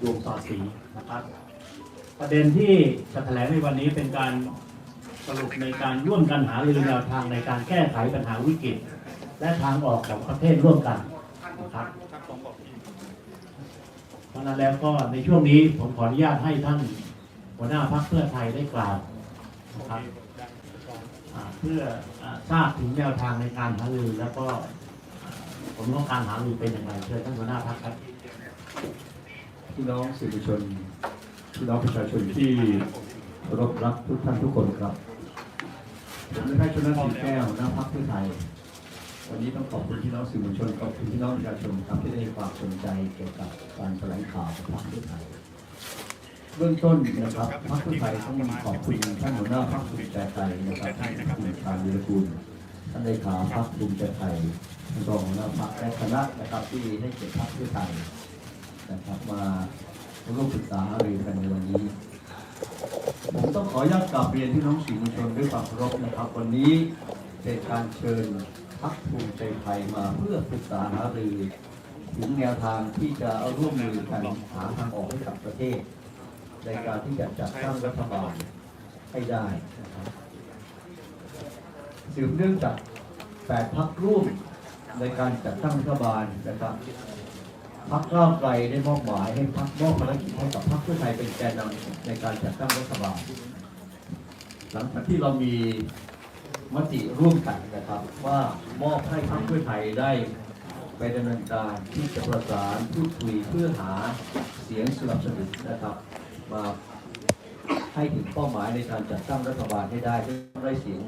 ดวงสอดสีนะครับ ประเด็นที่จะแถลงในวันนี้เป็นการสรุปในการร่วมกันหารือแนวทางในการแก้ไขปัญหาวิกฤต และทางออกของประเทศร่วมกันนะครับเพราะนั้นแล้วก็ในช่วงนี้ผมขออนุญาตให้ท่านหัวหน้าพรรคเพื่อไทยได้กล่าวนะครับเพื่อทราบถึงแนวทางในการหารือแล้วก็อ่าผลของการหารือเป็นอย่างไรเชิญท่านหัวหน้าพรรคครับ พี่น้องสื่อมวลชนพี่น้องประชาชนที่รพรักทุกท่านทุกคนครับผมนายแพทย์ชนนสีแก้วน้าพักเพื่อไทย วันนี้ต้องขอบคุณพี่น้องสื่อมวลชนขอบคุณพี่น้องประชาชนครับที่ได้ความสนใจเกี่ยวกับการแถลงข่าวของพรรคเพื่อไทยเบื้องต้นนะครับพรรคเพื่อไทยต้องขอบคุณท่านหัวหน้าพรรคภูมิใจไทยนะครับท่านคุณชาญวีรกุลท่านเลขาพรรคภูมิใจไทยท่านรองหัวหน้าพรรคและคณะนะครับที่ให้เกียรติพรรคเพื่อไทย นะครับมาร่วมศึกษาหารือกันในวันนี้ ผมต้องขออนุญาตกลับเรียนที่น้องสื่อมวลชนด้วยความเคารพนะครับ วันนี้เป็นการเชิญพักภูมิใจไทยมาเพื่อศึกษาหารือถึงแนวทางที่จะเอาร่วมมือกันหาทางออกให้กับประเทศ ในการที่จะจัดตั้งรัฐบาลให้ได้นะครับสืบเนื่องจากแปดพักร่วมในการจัดตั้งรัฐบาลนะครับ พักก้าวไกลได้มอบหมายให้พักมอบภารกิจให้กับพักเพื่อไทยเป็นแกนนำในการจัดตั้งรัฐบาลหลังจากที่เรามีมติร่วมกันนะครับ ว่ามอบให้พักเพื่อไทยได้ไปดำเนินการที่จะประสานพูดคุยเพื่อหาเสียงสนับสนุนนะครับ มาให้ถึงเป้าหมายในการจัดตั้งรัฐบาลให้ได้ต้องได้เสียง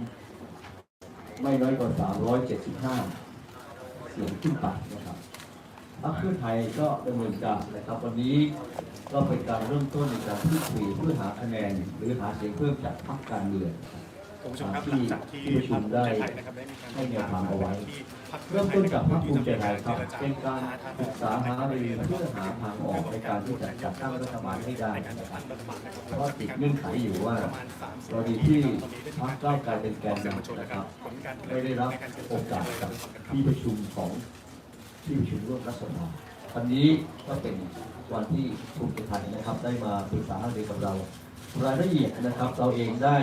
ไม่น้อยกว่า 375 เสียงขึ้นไปนะครับ พรรคเพื่อไทยก็ดำเนินการนะครับวันนี้ก็เป็นการเริ่มต้นในการพูดคุยเพื่อหาคะแนน หรือหาเสียงเพิ่มจากพรรคการเมืองคุณผู้ชมครับหลังจากที่ที่ประชุมได้พรรคภูมิใจไทยนะครับได้มีการให้แนวทางเอาไว้ที่พรรคเริ่มต้นจากพรรคภูมิใจไทยครับจจเป็นการศึกษาหารือเพื่อหาทางออกในการที่จะจัดตั้งรัฐบาลให้ได้ในการจัดนะครับตั้งรัฐบาลนะครับเพราะติดเงื่อนไขอยู่ว่าประมาณสามสิบกรณีที่ตอนนี้ได้พรรคก้าวไกลเป็นแกนออกเสียงมวลชนนำนะนะคครัรับบผลการไม่ได้รับในการเจรโอกาสจากับในการที่ประชุมของ ที่ประชุมร่วมรัฐสภาวันนี้ก็เป็นวันที่ภูมิใจไทยนะครับ ได้มาปรึกษาหารือกับเรา รายละเอียดนะครับ เราเองได้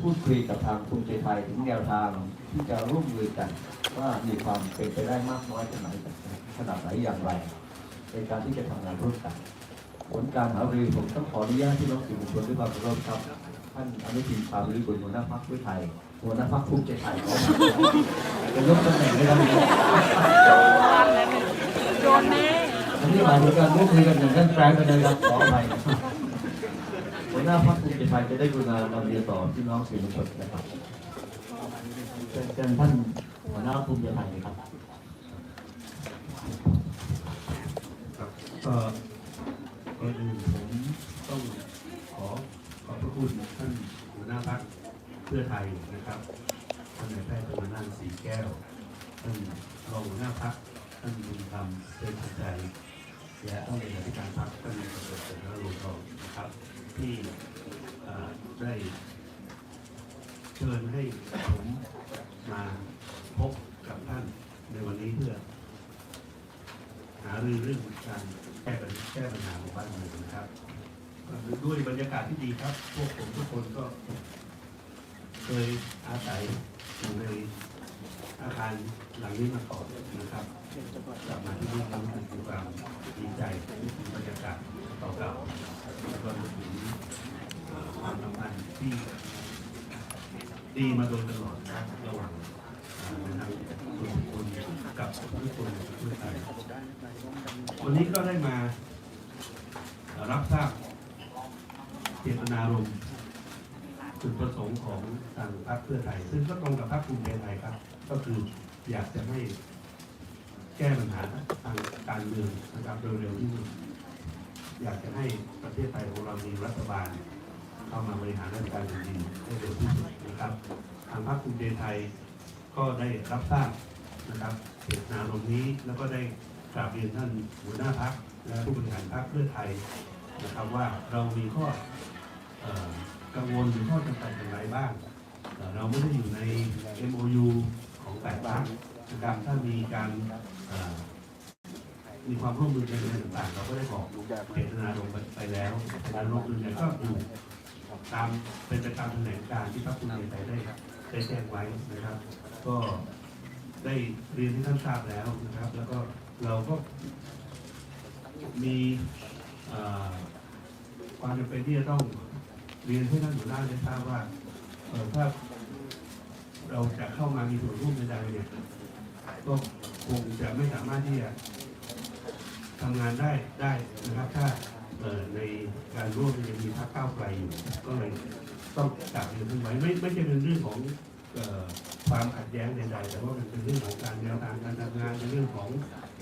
พูดคุยกับทางภูมิใจไทยถึงแนวทางที่จะร่วมมือกัน ว่ามีความเป็นไปได้มากน้อยขนาดไหนขนาดไหนอย่างไร ในการที่จะทำงานร่วมกัน ผลการหารือผมต้องขออนุญาตที่น้องสื่อมวลชนด้วยความเคารพครับ ท่านอนุทินชาญวิรุฬหัวหน้าพรรคเพื่อไทย หัวหน้าพรรคภูมิใจไทยขอจะยกตำแหน่งให้เราเลยโดนแน่อันนี้หมายถึงการร่วมมือกันอย่างแน่นแฟ้นกันเลยครับขออภัยหัวหน้าพรรคภูมิใจไทยจะได้กรุณานำเรียนต่อพี่น้องสื่อมวลชนนะครับเชิญเชิญท่านหัวหน้าภูมิใจไทยครับครับก็ก่อนอื่นผมต้องขอขอบพระคุณท่านหัวหน้าพักเพื่อไทยนะครับท่านนายแพทย์ธรรมนันสีแก้วท่านรองหัวหน้าพักท่านบุญธรรมเศรษฐใจและท่านเลขาธิการพักท่านประเสริฐเสนโลทองนะครับ ที่ได้เชิญให้ผมมาพบกับท่านในวันนี้เพื่อ หารือเรื่องการแก้ปัญแก้ปัญหาของบ้านเมืองนะครับด้วยบรรยากาศที่ดีครับ พวกผมทุกคนก็ ยอาศัยอยู่ในอาคารหลังนี้มาก่อนนะครับกลับมาที่นี่แล้วรู้สึกความดีใจนึกถึงบรรยากาศเก่าๆแล้วก็นึกถึงความสัมพันธ์ที่ดีมาโดยตลอดนะครับระหว่างนะครับส่วนคนกับทุกคนเพื่อไทยวันนี้ก็ได้มารับทราบเจตนารมณ์ จุดประสงค์ของทางพรรคเพื่อไทย ซึ่งก็ตรงกับพรรคภูมิใจไทยครับ ก็คืออยากจะให้แก้ปัญหาทางการเมืองนะครับเร็วๆที่สุดอยากจะให้ประเทศไทยของเรามีรัฐบาล เข้ามาบริหารราชการแผ่นดินให้เร็วที่สุดนะครับ ทางพรรคภูมิใจไทยก็ได้รับทราบนะครับเจตนารมนี้แล้วก็ได้กราบเรียนท่านหัวหน้าพักและผู้บริหารพักเพื่อไทยนะครับว่าเรามีข้อ กังวลหรือข้อจำกัดอย่างไรบ้าง เราไม่ได้อยู่ใน MOU ของแปดพักนะครับถ้ามีการมีความร่วมมือกันในต่างๆ เราก็ได้บอกเจตนาลงไปแล้วการลงทุนเนี่ยก็อยู่ตามเป็นไปตามแถลงการที่พรรคภูมิใจไทยได้ได้แจ้งไว้นะครับ ก็ได้เรียนที่ท่านทราบแล้วนะครับ แล้วก็เราก็มีความจำเป็นที่จะต้อง เรียนให้ท่านหัวหน้าได้ทราบว่าถ้าเราจะเข้ามามีส่วนร่วมใดๆเนี่ยก็คงจะไม่สามารถที่จะทำงานได้ได้นะครับ ถ้าในการร่วมยังมีพรรคก้าวไกลอยู่ก็เลยต้องกลับเรียนเพิ่งไว้ไม่ไม่ใช่เป็นเรื่องของความขัดแย้งใดๆแต่ว่ามันเป็นเรื่องของการแนวทางการทำงานในเรื่องของ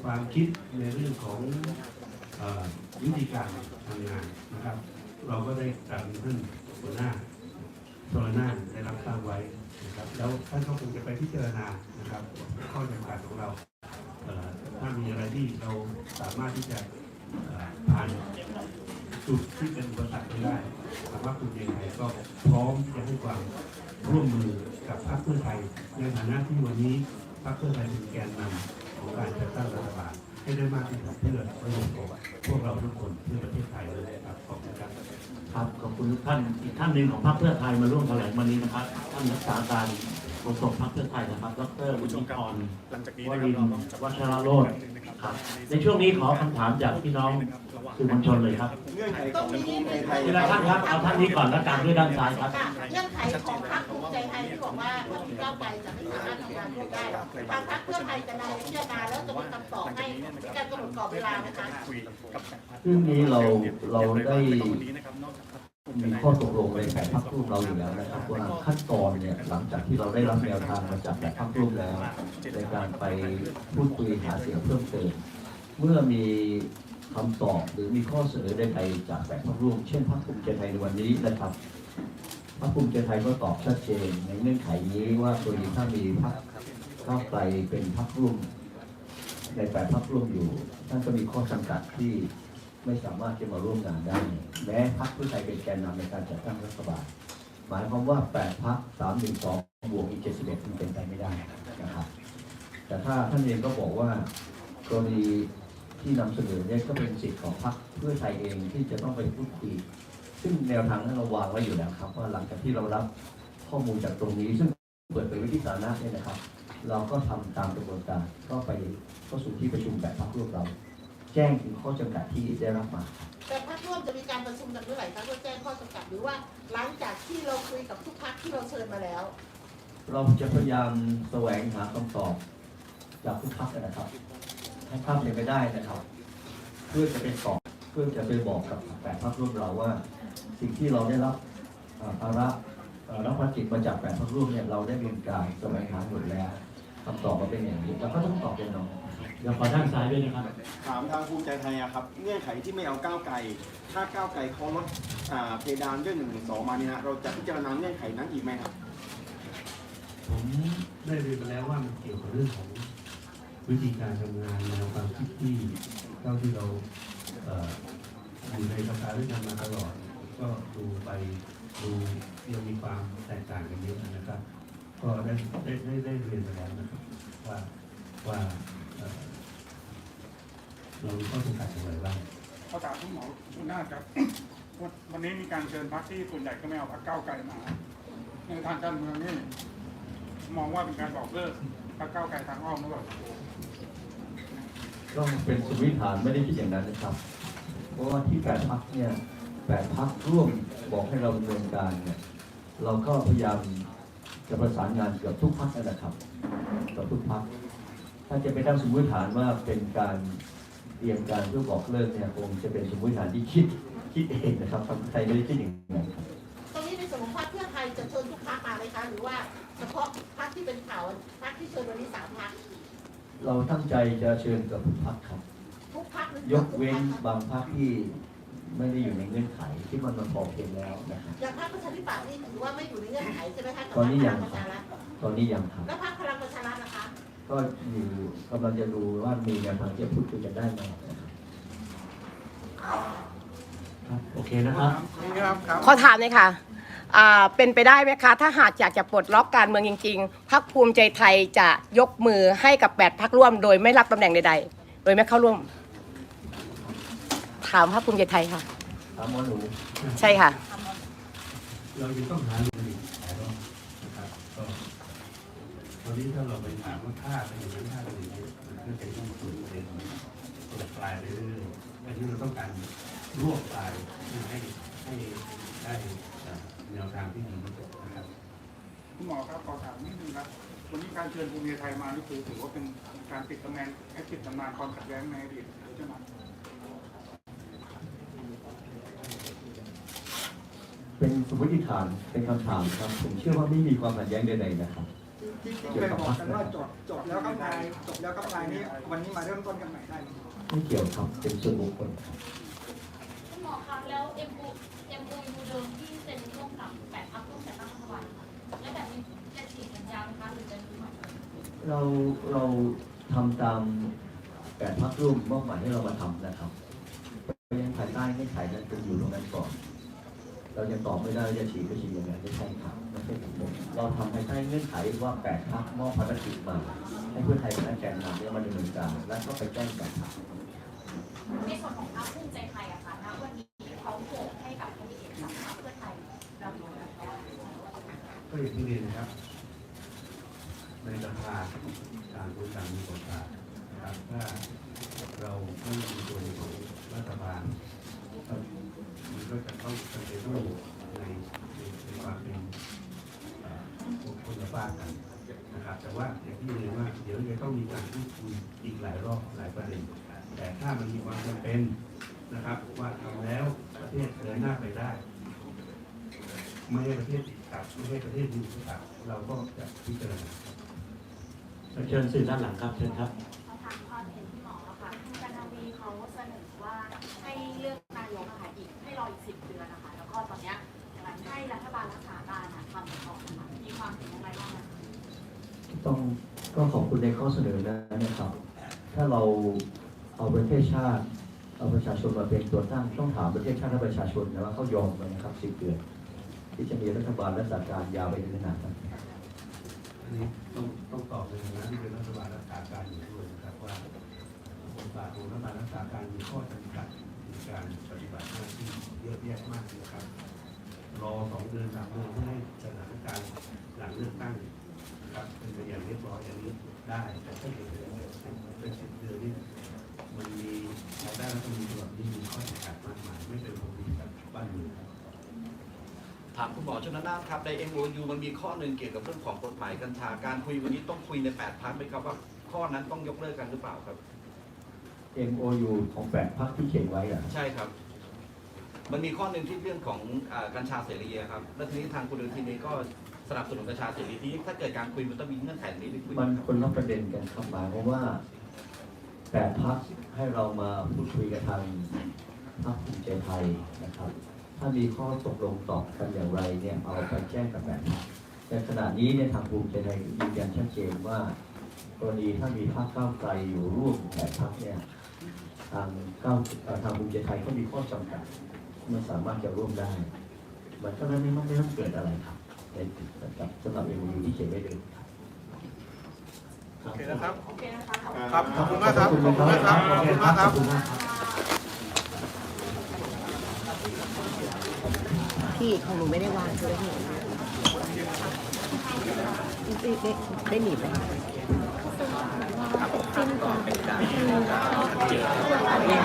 ความคิดในเรื่องของวิธีการทำงานนะครับ เราก็ได้ตามท่านหัวหน้าโซลนาได้รับทราบไว้นะครับ แล้วท่านก็คงจะไปพิจารณานะครับข้อจำกัดของเราเถ้ามีอะไรที่เราสามารถที่จะผ่านจุดที่เป็นอุปสรรคไปได้สามารถคุณเองไทยก็พร้อมจะให้ความร่วมมือกับพรรคเพื่อไทยในฐานะที่วันนี้พรรคเพื่อไทยเป็นแกนนำ ของการจัดตั้งรัฐบาลให้ได้มากที่สุดเพื่อประโยชน์ของพวกเราทุกคนเพื่อประเทศไทยเลยครับขอบคุณครับครับขอบคุณท่านอีกท่านหนึ่งของพรรคเพื่อไทยมาร่วมแถลงวันนี้นะครับท่านรักษาการ โฆษกพรรคเพื่อไทยนะครับ ดรวุผู้ชฒิมพครับรหลังจากนี้วนะคริรับนเราทต้องร์วัชรโรจน์นะครับ ในช่วงนี้ขอคำถามจากพี่น้องสื่อมวลชนเลยครับเงื่อนไขของภูมิใจไทยทีละท่านครับ เอาท่านนี้ก่อนแล้วกันด้วยด้านซ้ายครับค่ะเงื่อนไขของพรรคภูมิใจไทยที่บอกว่าถ้ามีก้าวไกลจะไม่สามารถทำงานร่วมได้ทางพรรคเพื่อไทยจะนำไปพิจารณาแล้วจะมีคำตอบให้มีการกำหนดกรอบเวลานะคะคุยกับแปดพรรคซึ่งนี้เราเราได้ มีข้อตกลงในแผนพักร่วมเราอยู่แล้วนะครับว่าขั้นตอนเนี่ยหลังจากที่เราได้รับแนวทางมาจากแผนพักร่วมแล้ว ในการไปพูดคุยหาเสียงเพิ่มเติมเมื่อมีคำตอบหรือมีข้อเสนอใดๆจากแผนพักร่วม เช่นพรรคภูมิใจไทยในวันนี้นะครับพรรคภูมิใจไทยก็ตอบชัดเจนในเงื่อนไขนี้ว่าตัวนี้ถ้ามีพรรคก้าวไกลเป็นพรรคร่วมในแปดพรรคร่วมอยู่ท่านก็มีข้อจำกัดที่ ไม่สามารถจะมาร่วมงานได้ แม้พรรคเพื่อไทยเป็นแกนนำในการจัดตั้งรัฐบาล หมายความว่าแปดพรรคสามหนึ่งสองบวกอีกเจ็ดสิบเอ็ดมันเป็นไปไม่ได้นะครับ แต่ถ้าท่านเองก็บอกว่ากรณีที่นำเสนอเนี่ยก็เป็นสิทธิ์ของพรรคเพื่อไทยเองที่จะต้องไปพูดคุย ซึ่งแนวทางนั้นเราวางไว้อยู่แล้วครับ ว่าหลังจากที่เรารับข้อมูลจากตรงนี้ ซึ่งเปิดเผยไว้ที่สาธารณะเนี่ยนะครับ เราก็ทำตามกระบวนการก็ไปเข้าสู่ที่ประชุมแบบพักร่วมเรา แจ้งถึงข้อจำกัดที่ได้รับมาแต่พรรคร่วมจะมีการประชุมกันเมื่อไหร่คะเพื่อแจ้งข้อจำกัดหรือว่าหลังจากที่เราคุยกับทุกพรรคที่เราเชิญมาแล้ว เราจะพยายามแสวงหาคำตอบจากทุกพักนะครับ ให้ภาพเป็นไปได้นะครับ เพื่อจะไปตอบเพื่อจะไปบอกกับแปดพักร่วมเราว่า สิ่งที่เราได้รับอ่าภาระเอ่อรับภารกิจมาจากแปดพักร่วมเนี่ยเราได้มีการแสวงหาหมดแล้วคำตอบมาเป็นอย่างนี้เราก็ต้องตอบเป็นน้อง เดี๋ยวขอด้านซ้ายด้วยนะครับ ถามทางภูมิใจไทยอะครับเงื่อนไขที่ไม่เอาก้าวไกล ถ้าก้าวไกลเขาลดอ่าเพดานเรื่องหนึ่งหนึ่งสองมาเนี่ยนะเราจะพิจารณาเงื่อนไขนั้นอีกไหมครับผมได้เรียนไปแล้วว่ามันเกี่ยวกับเรื่องของวิธีการทำงานแนวความคิดที่เท่าที่เราเอ่ออยู่ในสภาด้วยกันมาตลอด ก็ดูไปดูยังมีความแตกต่างกันเยอะนะครับ ก็ได้ได้ได้ได้เรียนไปแล้วนะครับว่าว่า เอ่อเรามีข้อจำกัดอย่างไรบ้างขอถามคุณหมอคุณนาถครับวันวันนี้มีการเชิญพรรคที่ส่วนใหญ่ก็ไม่เอาพรรคก้าวไกลมาในทางการเมืองนี่มองว่าเป็นการบอกเลิกพรรคก้าวไกลทางอ้อมหรือเปล่าต้องเป็นสมมติฐานไม่ได้คิดอย่างนั้นนะครับ เพราะว่าที่แปดพักเนี่ยแปดพักร่วมบอกให้เราดำเนินการเนี่ยเราก็พยายามจะประสานงานกับทุกพักนะครับกับทุกพักถ้าจะไปตั้งสมมติฐานว่าเป็นการ เตรียมการเพื่อบอกเลิกเนี่ยคงจะเป็นสมมติฐานที่คิดคิดเองนะครับทางไทยไม่ได้คิดอย่างนั้นครับตรงนี้ในส่วนของพรรคเพื่อไทยจะเชิญทุกพรรคมาไหมคะหรือว่าเฉพาะพรรคที่เป็นข่าวพรรคที่เชิญวันนี้สามพรรคเราตั้งใจจะเชิญกับทุกพักครับทุกพรรคหรืยกเว้นทุพรรคคะบางพักที่ไม่ได้อยู่ในเงื่อนไขที่มันมาพอเพียงแล้วนะครับอย่างพรรคประชาธิปัตย์นี่ถือว่าไม่อยู่ในเงื่อนไขใช่ไหมคะกับตอนนี้พรยัรงคพลังประชารัฐตอนนี้ยังครับ ก็อยู่กำลังจะดูว่ามีแนวทางที่จะพูดคุยกันได้ไหมนะครับครับโอเคนะครับครับครับขอถามเลยค่ะอ่าเป็นไปได้ไหมคะ ถ้าหากอยากจะปลดล็อกการเมืองจริง ๆพักภูมิใจไทยจะยกมือให้กับแปดพักร่วม โดยไม่รับตำแหน่งใดๆ โดยไม่เข้าร่วม ถามพรรคภูมิใจไทยค่ะ ถามหมอหนู ใช่ค่ะ เราจะต้องหาลูกอีกหลายรอบนะครับก็ต อนนี้ถ้าเราไปถามว่าค่าเป็นอย่างนั้นค่าเป็นอย่างนี้มันก็จะต้องสูงเร็วเปิดปลายไปเรื่อยๆอันนี้เราต้องการรวบปลายให้ให้ได้เอ่อแนวทางที่ดีที่สุดนะครับคุณหมอครับขอถามนิดนึงครับวันนี้การเชิญภูมิใจไทยมานี่คือถือว่าเป็นการปิดตำแหน่งให้ปิดตำนานความขัดแย้งในอดีตใช่ไหมเป็นสมมติฐานเป็นคำถามครับ ผมเชื่อว่าไม่มีความขัดแย้งใดๆนะครับ ที่ที่เคยบอกกันว่าจบจบแล้วครับนายจบแล้วครับนายนี้วันนี้มาเริ่มต้นกันใหม่ได้ไหมไม่เกี่ยวครับเป็นส่วนบุคคลครับคุณหมอคะแล้ว MO MOU เดิมที่เซ็นร่วมกับแปดพักร่วมจัดตั้งรัฐบาลค่ะแล้วแบบนี้จะฉีกสัญญาไหมคะหรือจะดูใหม่เราเราทำตามแปดพักร่วมมอบหมายให้เรามาทำนะครับเพราะฉะนั้นภายใต้เงื่อนไขนั้นเป็นอยู่ตรงนั้นก่อน เรายังตอบไม่ได้ว่าจะฉีกก็ฉีกยังไงไม่ใช่ครับไม่ใช่ทั้งหมดเราทำภายใต้เงื่อนไขว่าแปดพักมอบภารกิจมา ให้เพื่อไทยเป็นแกนนำเนี่ยมาดำเนินการและก็ไปแจ้งกันครับในส่วนของพรรคภูมิใจไทยอะค่ะณวันนี้เขาโหวตให้กับคนเอกกับพรรคเพื่อไทยเราดูแล้วก็อย่างที่เรียนนะครับ ในสภาต่างคนต่างมีบทบาทนะครับถ้าเราไม่มีตัวของรัฐบาล ก็มันก็จะต้องจำเป็นต้องอยู่ในในความเป็นคนละฝากกันนะครับ แต่ว่าอย่างที่เรียนว่าเดี๋ยวจะต้องมีการพูดคุยอีกหลายรอบหลายประเด็น แต่ถ้ามันมีความจำเป็นนะครับ ว่าทำแล้วประเทศเดินหน้าไปได้ไม่ให้ประเทศติดขัดไม่ให้ประเทศมีติดขัดเราก็จะพิจารณาเชิญสื่อด้านหลังครับเชิญครับ ในข้อเสนอนะนะครับ ถ้าเราเอาประเทศชาติ เอาประชาชนมาเป็นตัวตั้งต้องถามประเทศชาติและประชาชนนะว่าเขายอมไหมนะครับสิบเดือนที่จะมีรัฐบาลและสถานยาวไปถึงขนาดนั้นอันนี้ต้องต้องตอบในฐานะที่เป็นรัฐบาลรักษาการอยู่ด้วยนะครับว่าบทบาทของรัฐบาลรักษาการมีข้อจำกัดในการปฏิบัติหน้าที่เยอะแยะมากนะครับรอสองเดือนสามเดือนเพื่อให้สถานการณ์หลังเลือกตั้ง นะครับเป็นไปอย่างเรียบร้อยอย่างนี้ได้แต่ถ้าเกิดเป็นเป็นสิบเดือนนี่มันมีรายได้รัฐมนตรีฉบับนี้มีข้อจำกัดมากมายไม่เป็นผลดีกับบ้านเมืองครับถามคุณหมอชนน่านครับใน MOU มันมีข้อหนึ่งเกี่ยวกับเรื่องของกฎหมายกัญชาการคุยวันนี้ต้องคุยในแปดพักไหมครับว่าข้อนั้นต้องยกเลิกกันหรือเปล่าครับ MOU ของแปดพรรคที่เขียนไว้อะใช่ครับ มันมีข้อหนึ่งที่เรื่องของอากัญชาเสรีอะครับ แล้วทีนี้ทางคุณอนุทินเองก็ สนับสนุนกัญชาเสรีทีนี้ถ้าเกิดการคุยมันต้องมีเงื่อนไขนี้หรือคุยมันคนละประเด็นกันครับหมายความว่าแปดพรรคให้เรามาพูดคุยกับทางพรรคภูมิใจไทยนะครับ ถ้ามีข้อตกลงตอบกันอย่างไรเนี่ยเอาไปแจ้งกับแปดพรรคแต่ขณะนี้เนี่ยทางภูมิใจไทยยืนยันชัดเจนว่ากรณีถ้ามีพรรคก้าวไกลอยู่ร่วมแปดพรรคเนี่ยทางก้าวทางภูมิใจไทยก็มีข้อจำกัดไม่สามารถจะร่วมได้ มันก็เลยไม่ไม่ต้องเกิดอะไรครับ ในกับสำหรับเอ็มยูที่เขียนไว้เดิมครับโอเคนะครับ โอเคนะคะขอบครับ ขอบคุณมากครับ ขอบคุณมากครับ ขอบคุณมากครับ พี่ของหนูไม่ได้วางใช่ไหมพี่ได้ได้ได้หนีบไหม